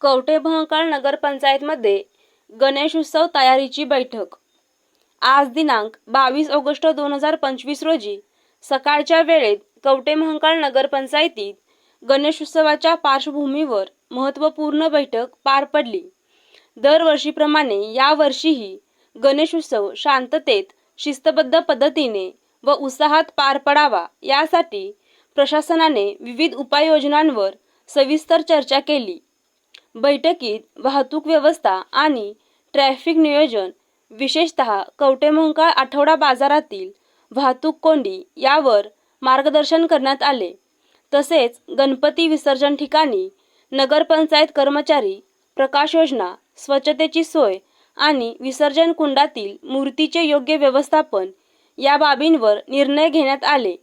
कवठे महांकाळ नगरपंचायतमध्ये गणेशोत्सव तयारीची बैठक. आज दिनांक बावीस ऑगस्ट दोन हजार पंचवीस रोजी सकाळच्या वेळेत कवठे महांकाळ नगरपंचायतीत गणेशोत्सवाच्या पार्श्वभूमीवर महत्त्वपूर्ण बैठक पार पडली. दरवर्षीप्रमाणे यावर्षीही गणेशोत्सव शांततेत शिस्तबद्ध पद्धतीने व उत्साहात पार पडावा यासाठी प्रशासनाने विविध उपाययोजनांवर सविस्तर चर्चा केली. बैठकीत वाहतूक व्यवस्था आणि ट्रॅफिक नियोजन विशेषतः कवठे आठवडा बाजारातील वाहतूक कोंडी यावर मार्गदर्शन करण्यात आले. तसेच गणपती विसर्जन ठिकाणी नगरपंचायत कर्मचारी प्रकाश योजना स्वच्छतेची सोय आणि विसर्जन कुंडातील मूर्तीचे योग्य व्यवस्थापन या बाबींवर निर्णय घेण्यात आले.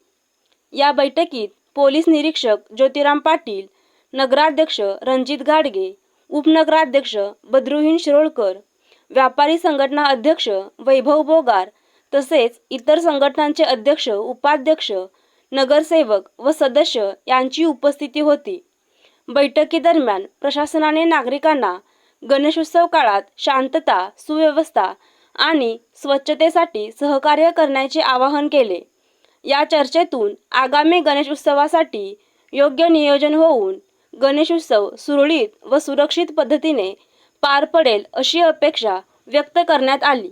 या बैठकीत पोलीस निरीक्षक ज्योतिराम पाटील नगराध्यक्ष रणजित गाडगे उपनगराध्यक्ष बद्रुहीन शिरोळकर व्यापारी संघटना अध्यक्ष वैभव बोगार तसेच इतर संघटनांचे अध्यक्ष उपाध्यक्ष नगरसेवक व सदस्य यांची उपस्थिती होती. बैठकीदरम्यान प्रशासनाने नागरिकांना गणेशोत्सव काळात शांतता सुव्यवस्था आणि स्वच्छतेसाठी सहकार्य करण्याचे आवाहन केले. या चर्चेतून आगामी गणेश उत्सवासाठी योग्य नियोजन होऊन गणेशोत्सव सुरळीत व सुरक्षित पद्धतीने पार पडेल अशी अपेक्षा व्यक्त करण्यात आली.